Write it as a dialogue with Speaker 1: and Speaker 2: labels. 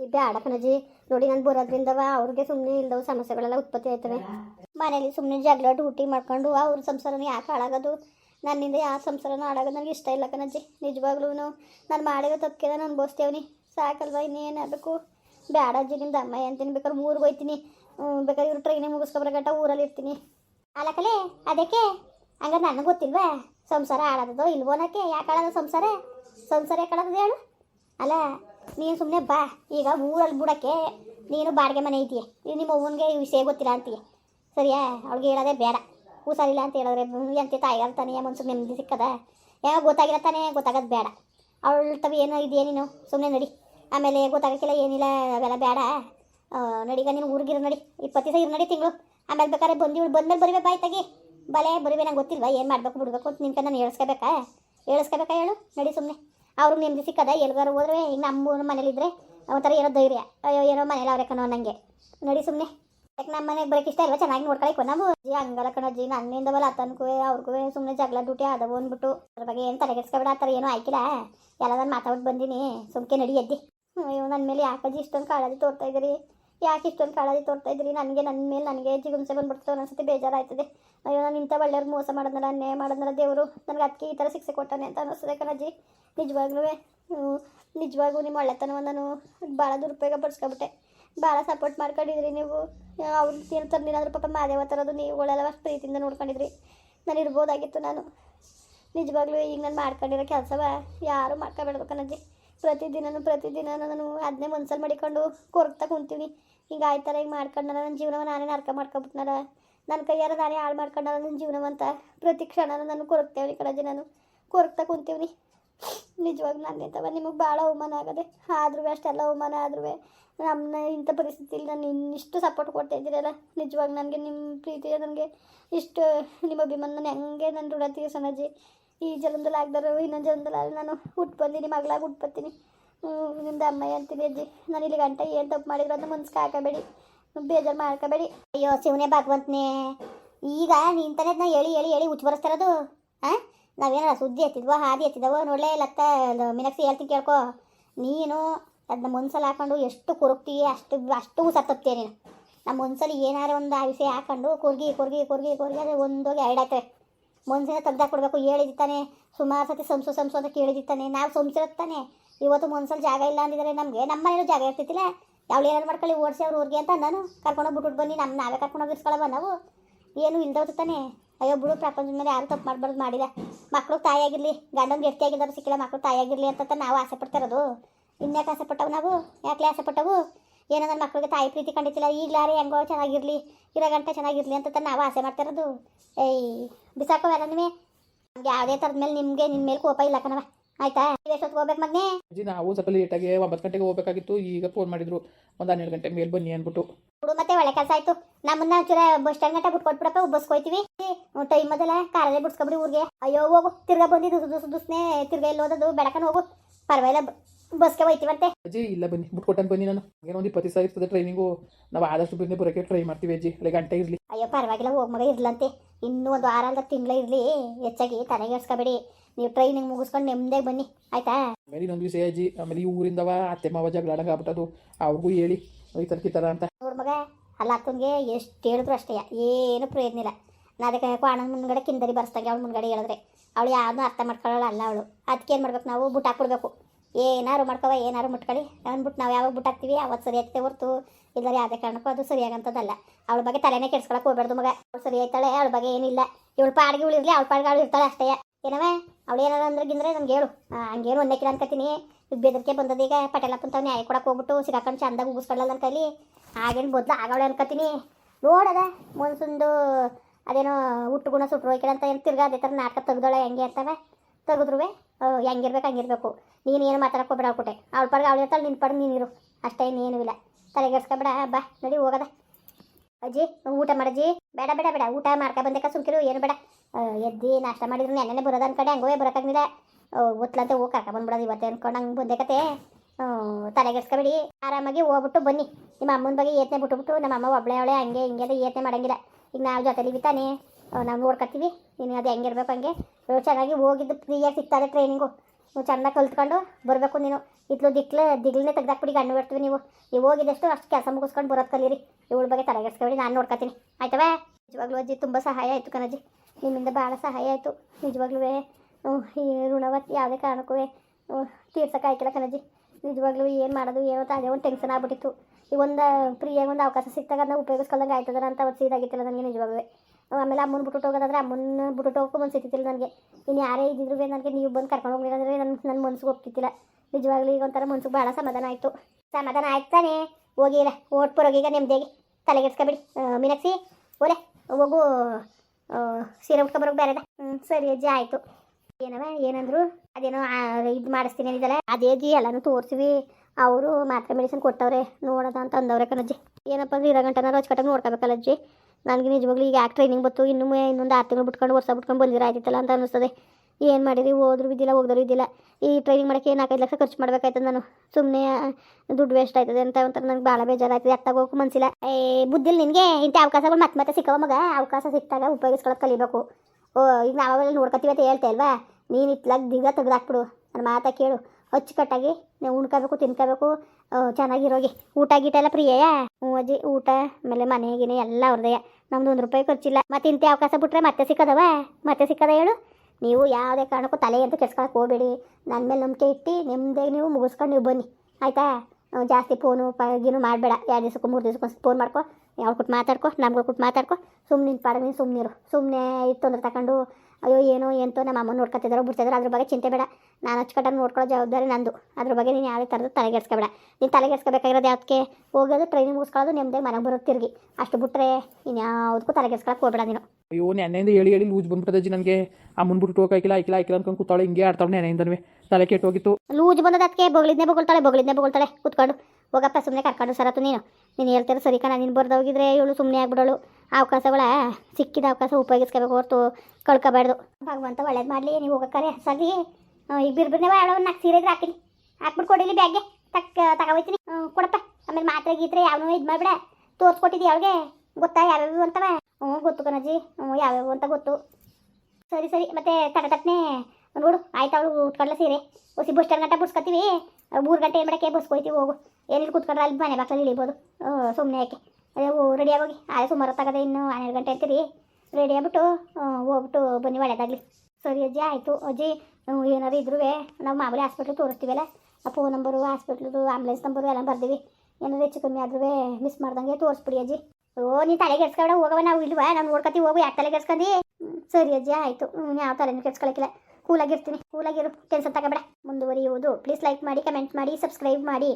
Speaker 1: ಈ ಬ್ಯಾಡ ಕಣಜಿ ನೋಡಿ ನಾನು ಬರೋದ್ರಿಂದವ ಅವ್ರಿಗೆ ಸುಮ್ಮನೆ ಇಲ್ದವು ಸಮಸ್ಯೆಗಳೆಲ್ಲ ಉತ್ಪತ್ತಿ ಆಯ್ತವೆ. ಮನೇಲಿ ಸುಮ್ಮನೆ ಜಗಳ ಡ್ಯೂಟಿ ಮಾಡ್ಕೊಂಡು ಅವ್ರ ಸಂಸಾರನ ಯಾಕೆ ಹಾಳಾಗೋದು? ನನ್ನಿಂದ ಯಾವ ಸಂಸಾರನೂ ಹಾಳಾಗೋದು. ನನಗೆ ಇಷ್ಟ ಇಲ್ಲ ಕಣಜ್ಜಿ. ನಿಜವಾಗ್ಲೂ ನಾನು ಮಾಡಿರೋ ತಪ್ಪಿಗೆ ನಾನು ಅನ್ಭವಿಸ್ತೇವನಿ. ಸಾಕಲ್ವ ಇನ್ನೇನು ಆಗಬೇಕು ಬ್ಯಾಡ ಅಜ್ಜಿ, ನಿಮ್ದು ಅಮ್ಮ ಅಂತೀನಿ ಬೇಕಾದ್ರೆ ಊರಿಗೆ ಹೋಯ್ತೀನಿ. ಬೇಕಾದ್ರೆ ಇವ್ರು ಟ್ರೈನಿಗೆ ಮುಗಿಸ್ಕೊಬರ ಗಂಟ ಊರಲ್ಲಿ ಇರ್ತೀನಿ. ಅಲ್ಲಕಲೆ ಅದಕ್ಕೆ? ಹಂಗಾರೆ ನನಗೆ ಗೊತ್ತಿಲ್ವಾ? ಸಂಸಾರ ಹಾಳಾದದೋ ಇಲ್ವೋನಕ್ಕೆ ಯಾಕೆ ಹಾಳಾದ ಸಂಸಾರ? ಸಂಸಾರ ಯಾಕೆ ಹಾಳಾದದ ಹೇಳು? ಅಲ್ಲ ನೀನು ಸುಮ್ಮನೆ ಬಾ. ಈಗ ಊರಲ್ಲಿ ಬಿಡೋಕ್ಕೆ ನೀನು ಬಾಡಿಗೆ ಮನೆ ಐತಿಯೆ ಇದು ನಿಮ್ಮ ಅವ್ವನಿಗೆ ಈ ವಿಷಯ ಗೊತ್ತಿಲ್ಲ ಅಂತೀಯ. ಸರಿಯಾ? ಅವಳಿಗೆ ಹೇಳೋದೇ ಬೇಡ. ಹುಷಾರಿಲ್ಲ ಅಂತ ಹೇಳಿದ್ರೆ ಅಂತ ತಾಯಿಗಾರ ತಾನೇ ಮನ್ಸಿಗೆ ನೆಮ್ಮದಿ ಸಿಕ್ಕದ? ಯಾವ ಗೊತ್ತಾಗಿಲ್ಲ ಗೊತ್ತಾಗೋದು ಬೇಡ. ಅವಳ ತವ ಏನೋ ಇದೆಯಾ ನೀನು? ಸುಮ್ಮನೆ ನಡಿ. ಆಮೇಲೆ ಗೊತ್ತಾಗಕ್ಕಿಲ್ಲ ಏನಿಲ್ಲ. ಅವೆಲ್ಲ ಬೇಡ. ನಡಿಗ ನೀನು ಊರಿಗಿರು ನಡಿ. ಇಪ್ಪತ್ತು ದಿವಸ ಇರು ನಡಿ ತಿಂಗಳು. ಆಮೇಲೆ ಬೇಕಾದ್ರೆ ಬಂದು ಇವಳು ಬಂದ್ಮೇಲೆ ಬರಿವೆ. ಬಾಯ್ ತಗಿ. ಬಲೆ, ಬರಿವೆ. ನಂಗೆ ಗೊತ್ತಿಲ್ವಾ? ಏನು ಮಾಡಬೇಕು, ಬಿಡಬೇಕು ಅಂತ ನಿನ್ಕ ನಾನು ಹೇಳಿಸ್ಕೋಬೇಕಾ? ಹೇಳ್ಸ್ಕೋಬೇಕಾ ಹೇಳು? ನಡಿ ಸುಮ್ಮನೆ ಅವ್ರಿಗೆ ನೆಮ್ಮದಿ ಸಿಕ್ಕದ, ಎಲ್ಗಾರು ಹೋದ್ರೆ ಈಗ ನಮ್ಮ ಮನೇಲಿದ್ರೆ ಒಂಥರ ಏನೋ ಧೈರ್ಯ. ಅಯ್ಯೋ, ಏನೋ ಮನೇಲಿ ಅವ್ರೆ ಕಣೋ ನನಗೆ ನಡಿ ಸುಮ್ಮನೆ ಯಾಕೆ ನಮ್ಮ ಮನೆಗೆ ಬರೋಕೆ ಇಷ್ಟ ಇಲ್ವಾ? ಚೆನ್ನಾಗಿ ನೋಡ್ಕೊಳಕ್ಕೆ ನಾವು ಅಜ್ಜಿ ಹಂಗಲ್ಲ ಕಣಜ್ಜಿ ನನ್ನಿಂದ ಬಲ್ಲ ಅತನಗೂ ಅವ್ರಿಗೂ ಸುಮ್ಮನೆ ಜಗಳ ಡ್ಯೂಟಿ ಆದವು ಅಂದ್ಬಿಟ್ಟು ಅದ್ರ ಬಗ್ಗೆ ಏನು ತಲೆಗೆಡ್ಸ್ಕೊಬೇಡ ಆ ಥರ ಏನೂ ಆಯ್ಕಿಲ್ಲ. ಎಲ್ಲ ನಾನು ಮಾತಾಡ್ಬಿಟ್ಟು ಬಂದೀನಿ. ಸುಮ್ಕೆ ನಡಿ ಎದ್ದಿ. ಅಯ್ಯೋ ನನ್ನ ಮೇಲೆ ಯಾಕಜ್ಜಿ ಇಷ್ಟೊಂದು ಕಾಳಜಿ ತೋರ್ತಾ ಇದ್ದೀರಿ ಯಾಕೆ ಇಷ್ಟೊಂದು ಕಾಳಜಿ ತೋರ್ತಾ ಇದ್ರಿ? ನನಗೆ ನನ್ನ ಮೇಲೆ ನನಗೆ ಜಿಗುಂಸೆ ಬಂದ್ಬಿಡ್ತು ಒಂದೊಂದ್ಸತಿ ಬೇಜಾರಾಯ್ತದೆ. ಅಯ್ಯೋ, ನಾನು ಇಂಥ ಒಳ್ಳೆಯವ್ರಿಗೆ ಮೋಸ ಮಾಡೋದ್ನಲ್ಲ, ಅನ್ಯಾಯ ಮಾಡೋದ್ನಲ್ಲ ದೇವರು. ನನಗೆ ಅದಕ್ಕೆ ಈ ಥರ ಶಿಕ್ಷೆ ಕೊಟ್ಟಾನೆ ಅಂತ ಅನ್ನಿಸ್ತದೆ ಕಣಜ್ಜಿ. ನಿಜವಾಗ್ಲೂ ನಿಜವಾಗೂ ನಿಮ್ಮ ಒಳ್ಳೆತನವನ್ನು ನಾನು ಭಾಳ ದುರುಪಯೋಗ ಪಡಿಸ್ಕೊಬಿಟ್ಟೆ ಭಾಳ ಸಪೋರ್ಟ್ ಮಾಡ್ಕೊಂಡಿದ್ರಿ ನೀವು. ಅವ್ರು ಏನು ತಂದಿನಾದ್ರೂ ಪಾಪ ಮಾದೇವ ಥರದ್ದು ನೀವುಗಳೆಲ್ಲ ಅಷ್ಟು ಪ್ರೀತಿಯಿಂದ ನೋಡ್ಕೊಂಡಿದ್ರಿ. ನಾನು ಇರ್ಬೋದಾಗಿತ್ತು ನಾನು. ನಿಜವಾಗ್ಲೂ ಈಗ ನಾನು ಮಾಡ್ಕೊಂಡಿರೋ ಕೆಲಸವ ಯಾರು ಮಾಡ್ಕೊಬೇಡ್ದು ಕಣಜ್ಜಿ. ಪ್ರತಿದಿನನೂ ಪ್ರತಿದಿನ ನಾನು ಅದನ್ನೇ ಮನ್ಸಲ್ಲಿ ಮಾಡಿಕೊಂಡು ಕೊರಗ್ತಾ ಕುಂತೀನಿ ಹಿಂಗೆ ಆಯ್ತಾರ ಹಿಂಗೆ ಮಾಡ್ಕೊಂಡಾರ ನನ್ನ ಜೀವನವ ನಾನೇ ನರ್ಕ ಮಾಡ್ಕೊಬಿಟ್ನಾರ. ನನ್ನ ಕೈಯಾರ ನಾನೇ ಹಾಳು ಮಾಡ್ಕೊಂಡಾರ ನನ್ನ ಜೀವನವಂತ ಪ್ರತಿ ಕ್ಷಣನೂ ನಾನು ಕೊರಕ್ತೇವ್ರಿ ಕಣಜ್ಜಿ ನಾನು. ಕೊರಗ್ತಾ ಕುಂತೀವ್ನಿ. ನಿಜವಾಗ್ ತವ ನಿಮಗೆ ಭಾಳ ಅವಮಾನ ಆಗದೆ, ಆದ್ರೂ ಅಷ್ಟೆಲ್ಲ ಅವಮಾನ ಆದ್ರೂ ನಮ್ಮನ್ನ ಇಂಥ ಪರಿಸ್ಥಿತಿಲಿ ನಾನು ಇನ್ನಿಷ್ಟು ಸಪೋರ್ಟ್ ಕೊಡ್ತಾ ಇದ್ದೀರಲ್ಲ, ನಿಜವಾಗಿ ನನಗೆ ನಿಮ್ಮ ಪ್ರೀತಿ ನನಗೆ ಇಷ್ಟು, ನಿಮ್ಮ ಅಭಿಮಾನ ನಾನು ಹೆಂಗೆ ನನ್ನ ಋಣ ತೀರ್ಸೋಣಜ್ಜಿ ಈ ಜನ್ಮದಲ್ಲಿ ಆಗ್ದಾರು, ಇನ್ನೊಂದು ಜನ್ಮದಲ್ಲಿ ನಾನು ಹುಟ್ಟು ಬಂದೀನಿ ಮಗಳಾಗಿ ಹುಟ್ಟು ಬರ್ತೀನಿ. ನಿಮ್ದು ಅಮ್ಮಯ್ಯ ಅಂತೀನಿ ಅಜ್ಜಿ. ನಾನು ಇಲ್ಲಿ ಗಂಟೆ ಏನು ತಪ್ಪು ಮಾಡಿದ್ರು ಅಂತ ಮನ್ಸಿಗೆ ಹಾಕಬೇಡಿ. ಬೇಜಾರು ಮಾಡ್ಕೋಬೇಡಿ. ಅಯ್ಯೋ ಶಿವನೇ ಭಗವಂತನೇ, ಈಗ ನಿಂತಾನೆ ಹೇಳಿ ಹೇಳಿ ಹೇಳಿ ಉಚ್ಚ ಬರೆಸ್ತಿರೋದು ಹಾಂ ನಾವೇನಾರ ಸುದ್ದಿ ಎತ್ತಿದ್ವೋ ಹಾದಿ ಎತ್ತಿದವೋ ನೋಡಲೇ ಲತ್ತ ಮಿನಕ್ಸಿ ಹೇಳ್ತೀನಿ ಕೇಳ್ಕೊ. ನೀನು ಅದನ್ನ ಮನ್ಸಲ್ಲಿ ಹಾಕೊಂಡು ಎಷ್ಟು ಕುರುಕ್ತೀಯ ಅಷ್ಟು ಅಷ್ಟು ಸತ್ತೋಗ್ತೀಯ ನೀನು. ನಮ್ಮ ಮನ್ಸಲ್ಲಿ ಏನಾರ ಒಂದು ಆ ವಿಷಯ ಹಾಕೊಂಡು ಕುರ್ಗಿ ಕುರ್ಗಿ ಕುರ್ಗಿ ಕುರ್ಗಿ ಅದು ಒಂದೋಗಿ ಎರಡಾಯ್ತವೆ ಮನ್ಸಿನ ತೆಗ್ದಾಕೊಡ್ಬೇಕು ಹೇಳಿದಿತ್ತಾನೆ ಸುಮಾರು ಸತಿ ಸಂಸು ಸಂಸು ಅಂತ ಕೇಳಿದಿತ್ತಾನೆ ನಾವು ಸಂಸಿರುತ್ತಾನೆ ಇವತ್ತು ಮನ್ಸಲ್ಲಿ ಜಾಗ ಇಲ್ಲ ಅಂದಿದ್ರೆ ನಮಗೆ, ನಮ್ಮ ಮನೇಲೂ ಜಾಗ ಇರ್ತಿತ್ತಿಲ್ಲ. ಯಾವ್ಳು ಏನಾರು ಮಾಡ್ಕೊಳ್ಳಿ, ಓಡಿಸಿ ಅವ್ರ ಊರಿಗೆ ಅಂತ ನಾನು ಕರ್ಕೊಂಡು ಬಿಟ್ಬಿಟ್ಟು ಬನ್ನಿ ನಮ್ಮ ನಾವೇ ಕರ್ಕೊಂಡೋಗಿ ಇಸ್ಕೊಳ್ಳೋ ನಾವು. ಏನು ಇಲ್ದವ್ರು ತಾನೆ? ಅಯ್ಯೋ ಬಿಡು ಪ್ರಪಂಚದ ಮೇಲೆ ಯಾರು ತಪ್ಪು ಮಾಡಬಾರ್ದು ಮಾಡಿಲ್ಲ ಮಕ್ಕಳು ತಾಯಿಯಾಗಿರಲಿ ಗಂಡನ ಆಗಿದ್ದಾರೆ ಸಿಕ್ಕಿಲ್ಲ ಮಕ್ಕಳು ತಾಯಿಯಾಗಿರಲಿ ಅಂತ ನಾವು ಆಸೆ ಪಡ್ತಿರೋದು ಇನ್ಯಾಕೆ ಆಸೆ ಪಟ್ಟವು ನಾವು? ಯಾಕೆ ಆಸೆ ಪಟ್ಟವು? ಏನೋ ನನ್ನ ಮಕ್ಕಳಿಗೆ ತಾಯಿ ಪ್ರೀತಿ ಕಂಡಿತ್ತಿಲ್ಲ ಈಗಲಾರೆ ಹೆಂಗೋ ಚೆನ್ನಾಗಿರಲಿ, ಇರೋ ಗಂಟೆ ಚೆನ್ನಾಗಿರಲಿ ಅಂತ ನಾವು ಆಸೆ ಮಾಡ್ತಿರೋದು ಏಯ್, ಬಿಸಾಕೋ ನೀವೇ. ನಮ್ಗೆ ಯಾವುದೇ ಥರದ ಮೇಲೆ ನಿಮಗೆ ನಿಮ್ಮ ಮೇಲೆ ಕೋಪ ಇಲ್ಲ ಕಣವ ಆಯ್ತಾ? ಎಷ್ಟೊತ್ತು ಹೋಗ್ಬೇಕು ಮಗ್ನೆ?
Speaker 2: ಅಜ್ಜಿ ನಾವು ಸ್ವಲ್ಪ ಲೇಟಾಗಿ ಒಂಬತ್ತು ಗಂಟೆಗೆ ಹೋಗ್ಬೇಕಾಗಿತ್ತು ಈಗ ಫೋನ್ ಮಾಡಿದ್ರು. ಒಂದು ಹನ್ನೆರಡು ಗಂಟೆ ಮೇಲೆ ಬನ್ನಿ ಅಂದ್ಬಿಟ್ಟು.
Speaker 1: ಹುಡು ಮತ್ತೆ ಒಳ್ಳೆ ಕೆಲಸ ಆಯ್ತು. ನಮ್ಮನ್ನ ಒಂಚೂರ ಬಸ್ ಸ್ಟ್ಯಾಂಡ್ ಗಂಟೆ ಬಿಟ್ಕೊಟ್ಬಿಡಪ್ಪ ಬಸ್ ಹೋಯ್ತೀವಿ ಟೈಮ್ ಅದಲ್ಲ ಕಾರಲ್ಲೇ ಬಿಡ್ಸ್ಕೊಬಿಡಿ ಊರಿಗೆ. ಅಯ್ಯೋ ಹೋಗು. ತಿರ್ಗಾ ಬಂದಿ ದುಸ್ ದುಸ್ ದುಸ್ನೆ ತಿರ್ಗಾ ಎಲ್ಲಿ ಹೋದದು ಬೆಳಕನ್ ಹೋಗು. ಪರವಾಗಿಲ್ಲ ಬಸ್ಗೆ ಹೋಯ್ತೀವಂತೆ.
Speaker 2: ಅಜ್ಜಿ ಇಲ್ಲ ಬನ್ನಿ ಬಿಟ್ಕೊಟ್ಟಂತ ಬನ್ನಿ ನಾನು. ಏನೋ ಒಂದು ಇಪ್ಪತ್ತು ಸಾವಿರ ಇರ್ತದೆ ಟ್ರೈನಿಂಗು ನಾವು ಆದಷ್ಟು ಬೇಗನೆ ಬರೋಕ್ಕೆ ಟ್ರೈ ಮಾಡ್ತೀವಿ ಅಜ್ಜಿ. ಅಲ್ಲಿ ಗಂಟೆ ಇರಲಿ.
Speaker 1: ಅಯ್ಯೋ ಪರವಾಗಿಲ್ಲ ಹೋಗ್ ಮಗ ಇರ್ಲಂತೆ. ಇನ್ನೂ ಒಂದು ವಾರ ಅಲ್ಲ ತಿಂಗಳ ಇರಲಿ. ಹೆಚ್ಚಾಗಿ ತಲೆಗೆಡ್ಸ್ಕೊಬೇಡಿ ನೀವು ಟ್ರೈನಿಂಗ್ ಮುಗಿಸ್ಕೊಂಡು ನೆಮ್ಮದಿಯಾಗಿ ಬನ್ನಿ ಆಯ್ತಾ?
Speaker 2: ಆಮೇಲೆ ಇನ್ನೊಂದು ವಿಷಯ ಅಜ್ಜಿ ಆಮೇಲೆ ಈ ಊರಿಂದವ ಅತ್ತೆ ಮಾವ ಜಗಳಾಡಂಗೆ ಆಗ್ಬಿಟ್ಟದು ಅವ್ರಿಗೂ ಹೇಳಿ ಈ ಥರ ಕಿತ್ತರ ಅಂತ.
Speaker 1: ನೋಡು ಮಗ ಅಲ್ಲ ಅಕ್ಕಂಗೆ ಎಷ್ಟು ಹೇಳಿದ್ರು ಅಷ್ಟೇ ಏನು ಪ್ರಯೋಜನ ಇಲ್ಲ. ನಾ ಅದಕ್ಕೆ ಅಣ್ಣನ ಮುಂದ್ಗಡೆ ಕಿಂದರಿ ಬರ್ಸ್ದಂಗೆ ಅವಳು ಮುಂದ್ಗಡೆ ಹೇಳಿದ್ರೆ. ಅವಳು ಯಾವ್ದು ಅರ್ಥ ಮಾಡ್ಕೊಳ್ಳೋಲ್ಲ ಅಲ್ಲ ಅವಳು. ಅದಕ್ಕೆ ಏನು ಮಾಡ್ಬೇಕು ನಾವು? ಬುಟ್ ಹಾಕ್ಬಿಡ್ಬೇಕು. ಏನಾರು ಮಾಡ್ಕವ ಏನಾರು ಮುಟ್ಕೊಳ್ಳಿ. ಅಂದ್ಬಿಟ್ಟು ನಾವು ಯಾವಾಗ ಬುಟ್ ಹಾಕ್ತೀವಿ ಅವತ್ತು ಸರಿ ಆಗ್ತೇವೆ ಹೊರ್ತು. ಇಲ್ಲದ್ರೆ ಯಾವುದೇ ಕಾರಣಕ್ಕೂ ಅದು ಸರಿಯಾಗಂಥದ್ದಲ್ಲ ಅವಳ ಬಗ್ಗೆ ತಲೆನೇ ಕೆಡ್ಸ್ಕೊಳಕ್ಕೆ ಹೋಗ್ಬಾರ್ದು ಮಗ. ಅವಳು ಸರಿ ಆಯ್ತಾಳೆ ಅವಳ ಬಗ್ಗೆ ಏನಿಲ್ಲ. ಇವಳು ಪಾಡಿಗೆ ಉಳಿರಲಿ ಅವಳ ಪಾಡಿಗೆ ಅವಳು ಇರ್ತಾಳೆ ಅಷ್ಟೇ. ಏನವೇ ಅವಳು ಏನಾರ ಅಂದ್ರೆ ಗಿಂದ್ರೆ ನಮ್ಗೆ ಹೇಳು. ಹಂಗೇನು ಒಂದೇ ಕಿಲ ಅನ್ಕತೀನಿ ಬೆದರಿಕೆ ಬಂದದ ಈಗ. ಪಟೇಲಪ್ಪಂತ ನ್ಯಾಯ ಕೊಡಕ್ಕೆ ಹೋಗ್ಬಿಟ್ಟು ಸಿಗಾಕೊಂಡು ಚಂದಾಗ ಉಗಿಸ್ಕೊಳ್ಳಲ್ಲ ನನ್ನ ಕೈಲಿ. ಹಾಗೇನು ಬದಲು ಆಗವಳೆ ಅನ್ಕತ್ತೀನಿ ನೋಡದ ಮನ್ಸೊಂದು ಅದೇನೋ ಹುಟ್ಟು ಗುಣ ಸುಟ್ರು ಹೋಯ್ಕೆ ಅಂತ ಏನು ತಿರ್ಗಾ ಅದೇ ಥರ ನಾಟಕ ತೆಗ್ದೋಳೆ ಹೆಂಗೆ ಅಂತವೆ. ತೆಗೆದ್ರು ಹೆಂಗಿರ್ಬೇಕು, ಹಂಗಿರ್ಬೇಕು. ನೀನು ಏನು ಮಾತಾಡಕ್ಕೆ ಹೋಗ್ಬೇಡ ಕೊಟ್ಟೆ ಅವಳ ಪಡ್ಗೆ ಅವಳು ಇರ್ತಾಳೆ ನಿನ್ನ ನೀನು ನೀನಿರು ಅಷ್ಟೇ ಇನ್ನೇನು ಇಲ್ಲ. ತಲೆಗೆಡ್ಸ್ಕೊಬೇಡ, ಬಾ, ನಡಿ ಹೋಗದ. ಅಜ್ಜಿ, ಊಟ ಮಾಡಜ್ಜಿ ಬೇಡ ಬೇಡ ಬೇಡ. ಊಟ ಮಾಡ್ಕೊ ಬಂದಕ್ಕ ಸುಮ್ಕಿರು. ಏನು ಬೇಡ. ಎದ್ದಿ ನಾಷ್ಟ ಮಾಡಿದ್ರು ನೆನ್ನೆ ಬರೋದು ಅನ್ಕಡೆ. ಹಂಗೋವೆ ಬರೋಕ್ಕಾಗಿಲ್ಲ ಒತ್ಲಂತೆ ಹೋಗಿ ಕರ್ಕ ಬಂದ್ಬಿಡೋದು ಇವತ್ತೇ ಅನ್ಕೊಂಡು ಹಂಗೆ ಬಂದೇಕತೆ. ತಲೆಗೆಡ್ಸ್ಕೊಬೇಡಿ ಆರಾಮಾಗಿ ಹೋಗ್ಬಿಟ್ಟು ಬನ್ನಿ. ನಿಮ್ಮ ಅಮ್ಮನ ಬಗ್ಗೆ ಏತನೆ ಬಿಟ್ಬಿಟ್ಟು ನಮ್ಮ ಅಮ್ಮ ಒಬ್ಳೆ ಅವಳೆ, ಹಂಗೆ ಹಿಂಗೆ ಏತನೆ ಮಾಡೋಂಗಿಲ್ಲ. ಈಗ ನಾವು ಜೊತೆಲಿ ಬಿತ್ತಾನೆ ನಾವು ನೋಡ್ಕೊತೀವಿ. ನೀನು ಅದು ಹೆಂಗಿರ್ಬೇಕು ಹಂಗೆ. ಚೆನ್ನಾಗಿ ಹೋಗಿದ್ದು ಫ್ರೀಯಾಗಿ ಸಿಗ್ತಾರೆ ಟ್ರೈನಿಂಗು ಚೆಂದ ಕಲ್ತ್ಕೊಂಡು ಬರಬೇಕು ನೀನು. ಇತ್ಲು ದಿಕ್ಲೆ ದಿಗ್ಲನ್ನೇ ತೆಗ್ದಾಕ್ಬಿಡಿ ಗಣ್ಣು ಬಿಡ್ತೀವಿ ನೀವು. ನೀವು ಹೋಗಿದ್ದಷ್ಟು ಅಷ್ಟು ಕೆಲಸ ಮುಗಿಸ್ಕೊಂಡು ಬರೋದು ಕಲೀರಿ. ಇವಳ ಬಗ್ಗೆ ತಲೆಗೆಡ್ಸ್ಕೊಬೇಡಿ, ನಾನು ನೋಡ್ಕೊತೀನಿ. ಆಯ್ತವೇ? ನಿಜವಾಗ್ಲೂ ಅಜ್ಜಿ ತುಂಬ ಸಹಾಯ ಆಯಿತು ಕಣಜ್ಜಿ. ನಿಮ್ಮಿಂದ ಭಾಳ ಸಹಾಯ ಆಯಿತು. ನಿಜವಾಗ್ಲೂ ಈ ಋಣವತ್ತಿ ಯಾವುದೇ ಕಾರಣಕ್ಕೂ ತೀರ್ಸೋಕ್ಕಾಯ್ತಿಲ್ಲ ಕಣಜ್ಜಿ. ನಿಜವಾಗ್ಲೂ ಏನು ಮಾಡೋದು, ಏನು ಅಂತ ಅದೇ ಒಂದು ಟೆನ್ಷನ್ ಆಗ್ಬಿಟ್ಟಿತ್ತು. ಈ ಒಂದು ಫ್ರೀಯಾಗಿ ಒಂದು ಅವಕಾಶ ಸಿಕ್ತಾಗ ಅದನ್ನ ಉಪಯೋಗಿಸ್ಕೊಳ್ದಂಗೆ ಆಯ್ತದ ಅಂತ ಅವತ್ತು ಸೀದಾಗಿತ್ತಿಲ್ಲ ನನಗೆ ನಿಜವಾಗ್ಲೂ ಆಮೇಲೆ ಅಮ್ಮನ ಬಿಟ್ಟು ಹೋಗೋದಾದ್ರೆ ಅಮ್ಮನ ಬಿಟ್ಟು ಹೋಗೋಕ್ಕೂ ಮನ್ಸು ನನಗೆ. ಇನ್ನು ಯಾರೇ ಇದ್ದಿದ್ರು ನನಗೆ ನೀವು ಬಂದು ಕರ್ಕೊಂಡು ಹೋಗ್ಲಿಲ್ಲ ನನ್ನ ನನ್ನ ಮನ್ಸಿಗೆ ಒಪ್ತಿತ್ತಿಲ್ಲ. ನಿಜವಾಗ್ಲೂ ಈಗ ಒಂಥರ ಮನ್ಸಿಗೆ ಭಾಳ ಸಮಾಧಾನ ಆಯಿತು. ಸಮಾಧಾನ ಆಯ್ತು ತಾನೇ? ಹೋಗಿಲ್ಲ ಓಟ್ ಬರೋಗಿ ಈಗ ನೆಮ್ಮದಿಯಾಗಿ ತಲೆಗೆಡ್ಸ್ಕೊಬಿಡಿ. ಮೀನಾಕ್ಷಿ ಓಲೆ ಹೋಗು. ಸೀರೆ ಉಟ್ಕೊಬರೋಕೆ ಬೇರೆದ ಹ್ಞೂ ಸರಿ ಅಜ್ಜಿ, ಆಯಿತು. ಏನವ, ಏನಂದ್ರು? ಅದೇನೋ ಇದು ಮಾಡಿಸ್ತೀನಿ ಅಂದಿದ್ದಲ್ಲ? ಅದೇ ಅಜ್ಜಿ, ಎಲ್ಲನೂ ತೋರಿಸಿವಿ. ಅವರು ಮಾತ್ರೆ ಮೆಡಿಸಿನ್ ಕೊಟ್ಟವ್ರೆ, ನೋಡೋದ ಅಂತ ಅಂದವ್ರೆ ಕಣಜ್ಜಿ. ಏನಪ್ಪ ಅಂದ್ರೆ ಇರೋ ಗಂಟನ ರೋಜ್ಕಟ್ಟಾಗ ನೋಡ್ಕೋಬೇಕಲ್ಲ ಅಜ್ಜಿ ನನಗೆ ನಿಜವಾಗ್ಲೂ ಈಗ ಯಾಕೆ ಟ್ರೈನಿಂಗ್ ಬತ್ತು ಇನ್ನೂ ಇನ್ನೊಂದು ಆರು ತಿಂಗಳು ಬಿಟ್ಕೊಂಡು ವರ್ಷ ಬಿಟ್ಕೊಂಡು ಬಂದಿರ ಆಯ್ತಿತ್ತಲ್ಲ ಅಂತ ಅನಿಸ್ತದೆ ಏನು ಮಾಡಿರಿ? ಹೋದ್ರು ಇದ್ದಿಲ್ಲ ಹೋಗ್ದರು ಇದ್ದಿಲ್ಲ. ಈ ಟ್ರೈನಿಂಗ್ ಮಾಡೋಕ್ಕೆ ನಾಲ್ಕೈದು ಲಕ್ಷ ಖರ್ಚು ಮಾಡ್ಬೇಕಾಯ್ತದೆ ನಾನು? ಸುಮ್ಮನೆ ದುಡ್ಡು ವೇಸ್ಟ್ ಆಯ್ತದೆ ಅಂತ ಒಂಥರ ನನಗೆ ಭಾಳ ಬೇಜಾರಾಯ್ತದೆ. ಯಾಕೆ ತಗೋಕು ಮನ್ಸಿಲ್ಲ. ಏ, ಬುದ್ಧಿಲ್ ನಿನಗೆ ಇಂಥ ಅವಕಾಶಗಳು ಮತ್ತೆ ಮತ್ತೆ ಸಿಕ್ಕವ ಮಗ? ಅವಕಾಶ ಸಿಕ್ಕಾಗ ಉಪಯೋಗಿಸ್ಕೊಳಕ್ಕೆ ಕಲಿಬೇಕು. ಓ, ಈಗ ನಾವೆಲ್ಲ ನೋಡ್ಕೊತೀವಿ ಅಂತ ಹೇಳ್ತಾ ಇಲ್ವಾ ನೀನು ಇತ್ಲಾಗ ದಿಗ ತೆಗ್ದಾಕ್ಬಿಡು. ನನ್ನ ಮಾತಾ ಕೇಳು. ಅಚ್ಚುಕಟ್ಟಾಗಿ ಉಣ್ಕೋಬೇಕು, ತಿನ್ಕೋಬೇಕು. ಚೆನ್ನಾಗಿರೋಗಿ. ಊಟ ಗೀಟ ಎಲ್ಲ ಫ್ರೀಯಾ ಹ್ಞೂ ಅಜ್ಜಿ, ಊಟ, ಆಮೇಲೆ ಮನೆ ಗಿನೆ ಎಲ್ಲ ಅವ್ರದೆಯ ನಮ್ದು ಒಂದು ರೂಪಾಯಿ ಖರ್ಚಿಲ್ಲ. ಮತ್ತೆ ಇಂತೆ ಅವಕಾಶ ಬಿಟ್ಟರೆ ಮತ್ತೆ ಸಿಕ್ಕದವ? ಮತ್ತೆ ಸಿಕ್ಕದ ಹೇಳು? ನೀವು ಯಾವುದೇ ಕಾರಣಕ್ಕೂ ತಲೆ ಅಂತ ಕೆಡ್ಸ್ಕೊಳಕ್ಕೆ ಹೋಗಬೇಡಿ. ನನ್ನ ಮೇಲೆ ನಂಬಿಕೆ ಇಟ್ಟು ನಿಮ್ಮದೇ ನೀವು ಮುಗಿಸ್ಕೊಂಡು ನೀವು ಬನ್ನಿ. ಆಯಿತಾ? ಜಾಸ್ತಿ ಫೋನು ಪಗಿನೂ ಮಾಡಬೇಡ. ಎರಡು ದಿವಸಕ್ಕೂ, ಮೂರು ದಿವಸಕ್ಕೆ ಫೋನ್ ಮಾಡ್ಕೊ. ಅವ್ರು ಕೊಟ್ಟು ಮಾತಾಡ್ಕೊ ನಮ್ಗೆ ಕೊಟ್ಟು ಮಾತಾಡ್ಕೊ. ಸುಮ್ಮನೆ ನಿಂತು ಪಾಡ ನೀನು ಸುಮ್ಮನಿರು ಸುಮ್ಮನೆ ತೊಂದರೆ ತಗೊಂಡು ಅಯ್ಯೋ, ಏನೋ, ಎಂತೋ, ನಮ್ಮ ಅಮ್ಮ ನೋಡ್ಕೊತಿದ್ದಾರೋ ಬಿಡ್ತಿದಾರೋ, ಅದ್ರ ಬಗ್ಗೆ ಚಿಂತೆ ಬೇಡ. ನಾನು ಅಚ್ಚುಕಟ್ಟಾಗಿ ನೋಡ್ಕೊಳ್ಳೋ ಜವಾಬ್ದಾರಿ ನಂದು. ಅದ್ರ ಬಗ್ಗೆ ನೀನು ಯಾವುದೇ ಥರದ್ದು ತಲೆಗೆಡ್ಸ್ಕೊಬೇಡ. ನೀನು ತಲೆಗೆಡ್ಸ್ಕೋಬೇಕಾಗಿರೋದು ಯಾವ್ದಕ್ಕೆ ಹೋಗೋದು ಟ್ರೈನಿಂಗ್ ಮುಗಿಸ್ಕೊಳ್ಳೋದು ನೆಮ್ಮದಿ ಮನೆಗೆ ಬರೋದು ತಿರುಗಿ. ಅಷ್ಟು ಬಿಟ್ಟರೆ ಇನ್ಯಾವುದಕ್ಕೂ ತಲೆಗೆಡ್ಸ್ಕೊಳಕ್ಕೆ ಹೋಗ್ಬೇಡ ನೀನು.
Speaker 2: ಅಯ್ಯೋ, ನೆನ್ನೆಯಿಂದ ಹೇಳಿ ಹೇಳಿ ಲೂಜ್ ಬಂದ್ಬಿಟ್ಟದ ಅಜ್ಜಿ ನನಗೆ. ಅಮ್ಮನ ಬಿಟ್ಟು ಹೋಗಕ್ಕಿಲ್ಲ ಆಯ್ಕಿಲ್ಲ ಆಯ್ಕಿಲ್ಲ ಅನ್ಕೊಂಡು ಕೂತಾಳೆ, ಹಿಂಗೆ ಆಡ್ತಾಳೆ ನೆನೆಯಿಂದನೂ ತಲೆ ಕೆಟ್ಟೋಗಿತ್ತು
Speaker 1: ಲೂಜ್ ಬಂದದ ಅದಕ್ಕೆ, ಬೊಗಳಿದ್ನೇ ಬೊಗಳ್ತಾಳೆ ಬೊಗಳಿದ್ನೇ ಬೊಗಳ್ತಾಳೆ. ಕೂತ್ಕೊಂಡು, ಹೋಗಪ್ಪ ಸುಮ್ಮನೆ ಕರ್ಕೊಂಡು ಸರತು ನೀನು. ನೀನು ಹೇಳ್ತೀರ ಸರಿ ಕಣ, ನೀನು ಬರ್ದೋಗಿದ್ರೆ ಇವಳು ಸುಮ್ಮನೆ ಆಗ್ಬಿಡೋಳು. ಅವಕಾಶಗಳ ಸಿಕ್ಕಿದ ಅವಕಾಶ ಉಪಯೋಗಿಸ್ಕೋಬೇಕು ಹೊರತು ಕಳ್ಕೊಬಾರ್ದು ಭಗವಂತ ಒಳ್ಳೇದು ಮಾಡಲಿ, ನೀವು ಹೋಗಕ್ಕಾರೆ. ಸರಿ ಈಗ ಬಿರ್ಬಿರ್ನೇ ಆಳೋ ನಾಲ್ಕು ಸೀರೆ ಇದ್ರೆ ಹಾಕಿನಿ. ಹಾಕ್ಬಿಟ್ಟು ಕೊಡಿಲಿ ಬ್ಯಾಗ್ಗೆ. ತಕ್ಕ ತಗೋಯ್ತೀನಿ ಕೊಡಪ್ಪ. ಆಮೇಲೆ ಮಾತ್ರೆ ಗೀತ್ರೆ ಯಾವನೂ ಇದು ಮಾಡಿಬಿಡ ತೋರಿಸ್ಕೊಟ್ಟಿದ್ದಿ ಅವ್ಳಿಗೆ? ಗೊತ್ತಾ ಯಾವ್ಯಾವ ಅಂತವ? ಹ್ಞೂ, ಗೊತ್ತು ಕಣಜ್ಜಿ ಹ್ಞೂ, ಯಾವ್ಯಾವು ಅಂತ ಗೊತ್ತು. ಸರಿ ಸರಿ, ಮತ್ತೆ ತಟ ತಟ್ಟನೆ ನೋಡು ಆಯ್ತು ಅವಳು ಉಟ್ಕೊಳ್ಳ ಸೀರೆ. ಹೊಸಿ ಬಸ್ ಸ್ಟ್ಯಾಂಡ್ ಗಂಟೆ ಬಿಡ್ಸ್ಕೊತೀವಿ. ಮೂರು ಗಂಟೆ ಏನು ಮಾಡಕ್ಕೆ ಬಸ್ ಹೋಯ್ತೀವಿ ಹೋಗು. ಎಲ್ಲಿ ಕೂತ್ಕೊಂಡ್ರೆ ಅಲ್ಲಿ ಮನೆ ಬಾಕ್ಲಲ್ಲಿ ಇಳಿಬೋದು. ಸುಮ್ಮನೆ ಯಾಕೆ. ಅದೇ ರೆಡಿ ಆಗೋಗಿ ಆಯ್ತು ಸುಮಾರು ತಗದೆ ಇನ್ನು ಹನ್ನೆರಡು ಗಂಟೆ ಅಂತೀರಿ. ರೆಡಿ ಆಗ್ಬಿಟ್ಟು ಹೋಗ್ಬಿಟ್ಟು ಬನ್ನಿ ಒಳ್ಳೆದಾಗಲಿ. ಸರಿ ಅಜ್ಜಿ, ಆಯಿತು. ಅಜ್ಜಿ ಏನಾದ್ರು ಏನಾರು ಇದ್ರೂ ನಾವು ಮಾಮೂಲಿ ಹಾಸ್ಪಿಟ್ಲ್ ತೋರಿಸ್ತೀವಲ್ಲ? ಫೋನ್ ನಂಬರು ಹಾಸ್ಪಿಟ್ಲದು ಆಂಬುಲೆನ್ಸ್ ನಂಬರು ಎಲ್ಲ ಬರ್ದೀವಿ. ಏನಾದ್ರು ಹೆಚ್ಚು ಕಮ್ಮಿ ಆದ್ರೂ ಮಿಸ್ ಮಾಡ್ದಂಗೆ ತೋರಿಸ್ಬಿಡಿ ಅಜ್ಜಿ. ಓ, ನೀನು ತಲೆ ಕೆಡ್ಸ್ಕೊಬೇಡ ಹೋಗವ ನಾವು ಇಲ್ವಾ? ನಾನು ನೋಡ್ಕೊತೀವಿ, ಹೋಗು, ಯಾಕೆ ತಲೆ ಕೆಡ್ಸ್ಕೊಂಡಿ? ಸರಿ ಅಜ್ಜಿ, ಆಯಿತು. ಯಾವ ತಲೆನೂ ಕೆಡ್ಸ್ಕೊಳಕ್ಕಿಲ್ಲ. ಕೂಲಾಗಿರ್ತೀನಿ ಕೂಲಾಗಿರು ಟೆನ್ಷನ್ ತಗೋಬೇಡ. ಮುಂದುವರಿಯುವುದು. ಪ್ಲೀಸ್ ಲೈಕ್ ಮಾಡಿ ಕಮೆಂಟ್ ಮಾಡಿ ಸಬ್ಸ್ಕ್ರೈಬ್ ಮಾಡಿ.